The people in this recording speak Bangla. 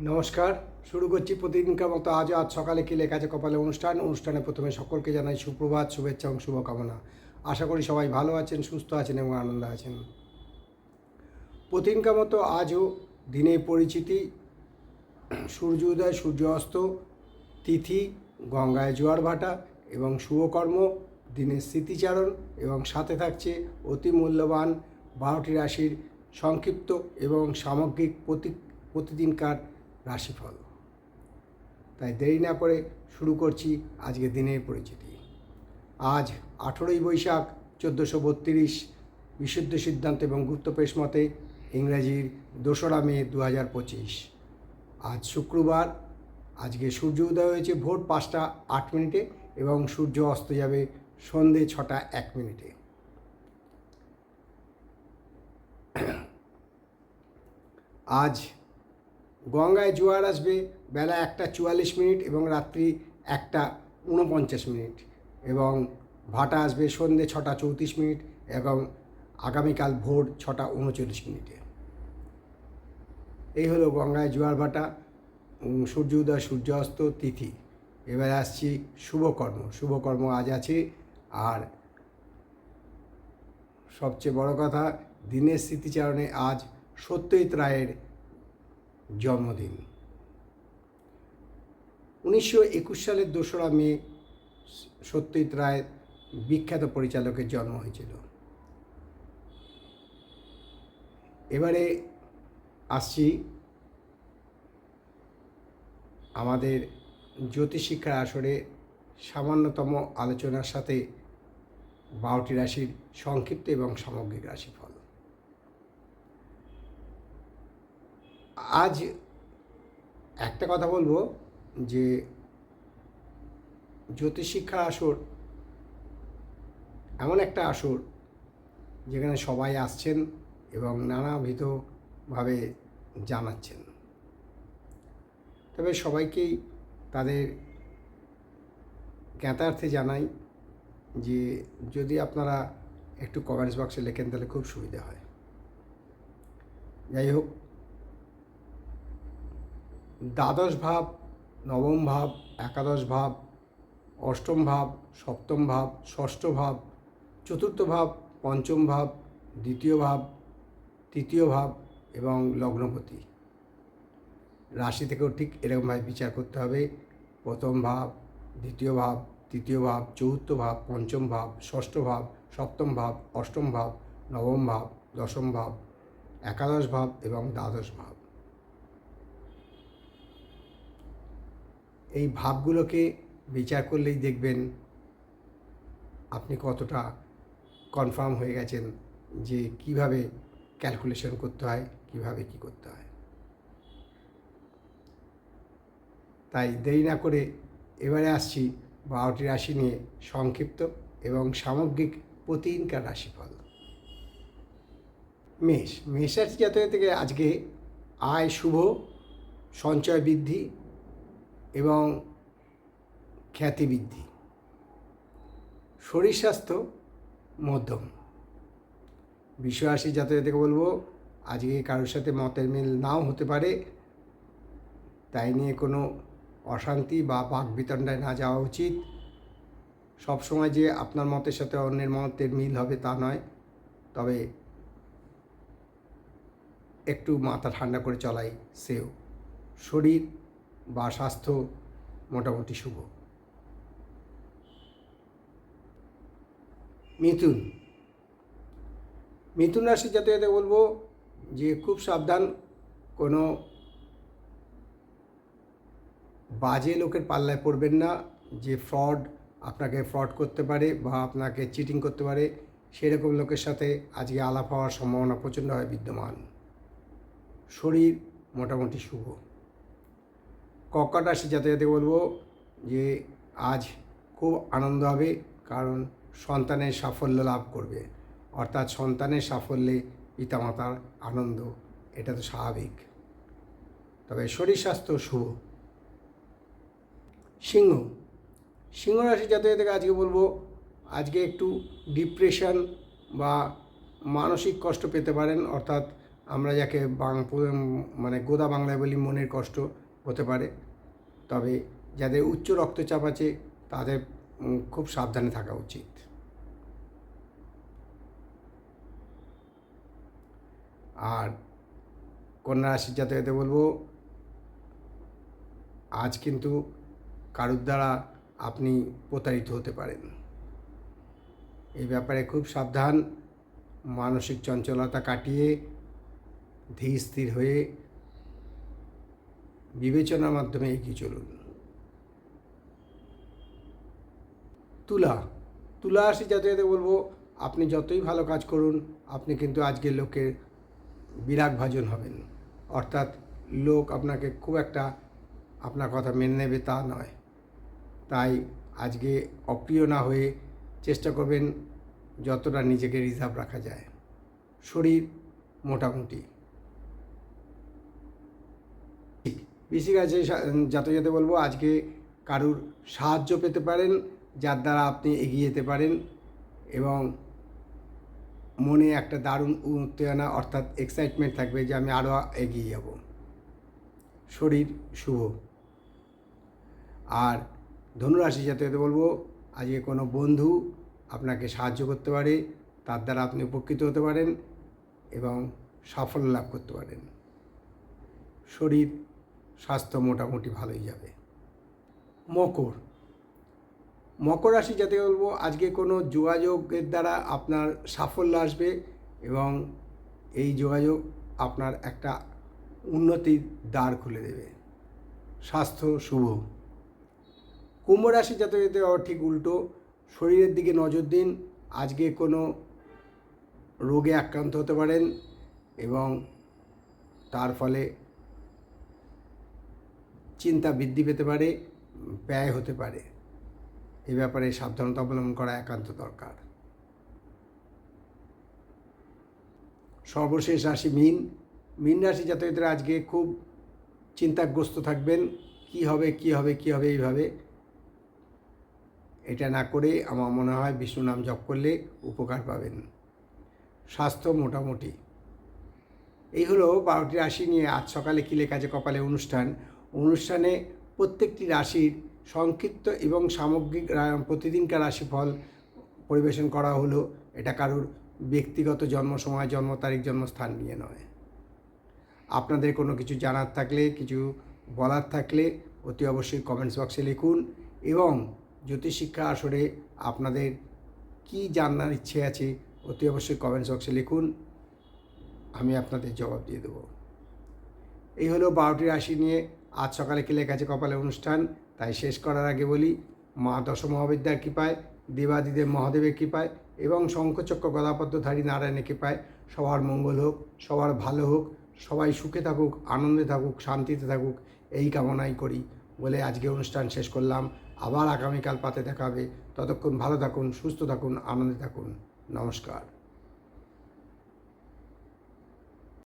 নমস্কার। শুরু করছি প্রতিদিনকার মতো আজও আজ সকালে কি লেখা আছে কপালে অনুষ্ঠান। অনুষ্ঠানে প্রথমে সকলকে জানাই সুপ্রভাত, শুভেচ্ছা এবং শুভকামনা। আশা করি সবাই ভালো আছেন, সুস্থ আছেন এবং আনন্দ আছেন। প্রতিদিনকার মতো আজও দিনের পরিচিতি, সূর্য উদয়, সূর্য অস্ত, তিথি, গঙ্গায় জোয়ার ভাটা এবং শুভকর্ম, দিনের স্মৃতিচারণ এবং সাথে থাকছে অতি মূল্যবান বারোটি রাশির সংক্ষিপ্ত এবং সামগ্রিক প্রতি, প্রতিদিনকার রাশিফল। তাই দেরি না করে শুরু করছি আজকে দিনের পরিচিতি। আজ আঠেরোই বৈশাখ, চোদ্দোশো বত্রিশ, বিশুদ্ধ সিদ্ধান্ত এবং গুপ্তপেশ মতে ইংরেজির দোসরা মে দু হাজার পঁচিশ। আজ শুক্রবার, আজকে সূর্য উদয় হয়েছে ভোর পাঁচটা আট মিনিটে এবং সূর্য অস্ত যাবে সন্ধে ছটা এক মিনিটে। আজ গঙ্গায় জোয়ার আসবে, বেলা একটা চুয়াল্লিশ মিনিট এবং রাত্রি একটা উনপঞ্চাশ মিনিট এবং ভাটা আসবে সন্ধে ছটা চৌত্রিশ মিনিট এবং আগামীকাল ভোর ছটা উনচল্লিশ মিনিটে। এই হলো গঙ্গায় জোয়ার ভাটা। সূর্য উদয় সূর্য অস্ত তিথি। এবার আসছি শুভকর্ম। শুভকর্ম আজ আছে। আর সবচেয়ে বড় কথা, দিনের স্মৃতিচারণে আজ সত্যজিৎ রায়ের জন্মদিন। উনিশশো একুশ সালের দোসরা মে সত্যজিৎ রায়ের বিখ্যাত পরিচালকের জন্ম হয়েছিল। এবারে আসছি আমাদের জ্যোতিষশিক্ষার আসরে সামান্যতম আলোচনার সাথে বারোটি রাশির সংক্ষিপ্ত এবং সামগ্রিক রাশিফল। আজ একটা কথা বলব যে জ্যোতিষশিক্ষা আসর এমন একটা আসর যেখানে সবাই আসছেন এবং নানাবিধভাবে জানাচ্ছেন। তবে সবাইকেই তাদের জ্ঞাতার্থে জানাই যে যদি আপনারা একটু কমেন্টস বক্সে লেখেন তাহলে খুব সুবিধা হয়। যাই হোক দ্বাদশ ভাব, নবম ভাব, একাদশ ভাব, অষ্টম ভাব, সপ্তম ভাব, ষষ্ঠ ভাব, চতুর্থ ভাব, পঞ্চম ভাব, দ্বিতীয় ভাব, তৃতীয় ভাব এবং লগ্নপতি। রাশি থেকেও ঠিক এরকমভাবে বিচার করতে হবে। প্রথম ভাব, দ্বিতীয় ভাব, তৃতীয় ভাব, চতুর্থ ভাব, পঞ্চম ভাব, ষষ্ঠ ভাব, সপ্তম ভাব, অষ্টম ভাব, নবম ভাব, দশম ভাব, একাদশ ভাব এবং দ্বাদশ ভাব। এই ভাবগুলোকে বিচার করলেই দেখবেন আপনি কতটা কনফার্ম হয়ে গেছেন যে কীভাবে ক্যালকুলেশন করতে হয়, কীভাবে কি করতে হয়। তাই দেরি না করে এবারে আসছি বারোটি রাশি নিয়ে সংক্ষিপ্ত এবং সামগ্রিক প্রতিদিনকার রাশিফল। মেষ মেষ রাশি থেকে আজকে আয় শুভ, সঞ্চয় বৃদ্ধি এবং খ্যাতি বৃদ্ধি শরীর স্বাস্থ্য মধ্যম। বিশ্বরাশি যাতে থেকে বলব, আজকে কারোর সাথে মতের মিল নাও হতে পারে, তাই নিয়ে কোনো অশান্তি বা বাক বিতণ্ডায় না যাওয়া উচিত। সবসময় যে আপনার মতের সাথে অন্যের মতের মিল হবে তা নয়, তবে একটু মাথা ঠান্ডা করে চলাই সেও। শরীর বা স্বাস্থ্য মোটামুটি শুভ। মিথুন। মিথুন রাশি যাতে যাতে বলব যে খুব সাবধান, কোনো বাজে লোকের পাল্লায় পড়বেন না, যে ফ্রড আপনাকে ফ্রড করতে পারে বা আপনাকে চিটিং করতে পারে, সেরকম লোকের সাথে আজকে আলাপ হওয়ার সম্ভাবনা প্রচণ্ডভাবে বিদ্যমান। শরীর মোটামুটি শুভ। কর্কট রাশি যাতে বলব যে আজ খুব আনন্দ হবে, কারণ সন্তানের সাফল্য লাভ করবে। অর্থাৎ সন্তানের সাফল্যে পিতামাতার আনন্দ, এটা তো স্বাভাবিক। তবে শরীর স্বাস্থ্য শুভ। সিংহ। সিংহ রাশি জাতক থেকে আজকে বলব, আজকে একটু ডিপ্রেশন বা মানসিক কষ্ট পেতে পারেন, অর্থাৎ আমরা যাকে বাং মানে গোদা বাংলায় বলি মনের কষ্ট হতে পারে। তবে যাদের উচ্চ রক্তচাপ আছে, তাদের খুব সাবধানে থাকা উচিত। আর কন্যা রাশির জাতকদের বলব, আজ কিন্তু কারুর দ্বারা আপনি প্রতারিত হতে পারেন। এই ব্যাপারে খুব সাবধান, মানসিক চঞ্চলতা কাটিয়ে, ধীর স্থির হয়ে বিবেচনার মাধ্যমে এগিয়ে চলুন। তুলা তুলা রাশি যাতে বলব, আপনি যতই ভালো কাজ করুন, আপনি কিন্তু আজকের লোকের বিরাগ ভাজন হবেন। অর্থাৎ লোক আপনাকে খুব একটা আপনার কথা মেনে নেবে তা নয়। তাই আজকে অপ্রিয় না হয়ে চেষ্টা করবেন যতটা নিজেকে রিজার্ভ রাখা যায়। শরীর মোটামুটি। বেশি কাছে যাতে যেতে বলব, আজকে কারুর সাহায্য পেতে পারেন, যার দ্বারা আপনি এগিয়ে যেতে পারেন এবং মনে একটা দারুণ উত্তেজনা অর্থাৎ এক্সাইটমেন্ট থাকবে যে আমি আরও এগিয়ে যাব। শরীর শুভ। আর ধনুরাশি যাতে যাতে বলব, আজকে কোনো বন্ধু আপনাকে সাহায্য করতে পারে, তার দ্বারা আপনি উপকৃত হতে পারেন এবং সাফল্য লাভ করতে পারেন। শরীর স্বাস্থ্য মোটামুটি ভালোই যাবে। মকর। মকর রাশি যাতে বলব, আজকে কোনো যোগাযোগের দ্বারা আপনার সাফল্য আসবে এবং এই যোগাযোগ আপনার একটা উন্নতির দ্বার খুলে দেবে। স্বাস্থ্য শুভ। কুম্ভ রাশি যাতে ঠিক উল্টো, শরীরের দিকে নজর দিন, আজকে কোনো রোগে আক্রান্ত হতে পারেন এবং তার ফলে চিন্তা বৃদ্ধি পেতে পারে, ব্যয় হতে পারে। এ ব্যাপারে সাবধানতা অবলম্বন করা একান্ত দরকার। সর্বশেষ রাশি মিন। মিন রাশি জাতকদের আজকে খুব চিন্তাগ্রস্ত থাকবেন, কি হবে কি হবে কি হবে, এইভাবে। এটা না করে আমার মনে হয় বিষ্ণু নাম জপ করলে উপকার পাবেন। স্বাস্থ্য মোটামুটি। এই হলো বারোটি রাশি নিয়ে আজ সকালে কিলে কাজে কপালে অনুষ্ঠান। অনুষ্ঠানে প্রত্যেকটি রাশির সংক্ষিপ্ত এবং সামগ্রিক প্রতিদিনকার রাশিফল পরিবেশন করা হলো। এটা কারোর ব্যক্তিগত জন্ম সময়, জন্ম তারিখ, জন্মস্থান নিয়ে নয়। আপনাদের কোনো কিছু জানার থাকলে, কিছু বলার থাকলে অতি অবশ্যই কমেন্টস বক্সে লিখুন এবং জ্যোতিষশিক্ষা আসরে আপনাদের কি জানার ইচ্ছে আছে অতি অবশ্যই কমেন্টস বক্সে লিখুন। আমি আপনাদের জবাব দিয়ে দেবো। এই হলো বারোটি রাশি নিয়ে আজ সকালে কিলে কাছে কপালে অনুষ্ঠান? তাই শেষ করার আগে বলি মা দশ মহাবিদ্যার কৃপায়, দেবাদিদেব মহাদেবের কৃপায় এবং শঙ্খচক্র গদাপদ্মধারী নারায়ণের কৃপায় সবার মঙ্গল হোক, সবার ভালো হোক, সবাই সুখে থাকুক, আনন্দে থাকুক, শান্তিতে থাকুক, এই কামনাই করি বলে আজকে অনুষ্ঠান শেষ করলাম। আবার আগামীকাল পাতে দেখা হবে। ততক্ষণ ভালো থাকুন, সুস্থ থাকুন, আনন্দে থাকুন। নমস্কার।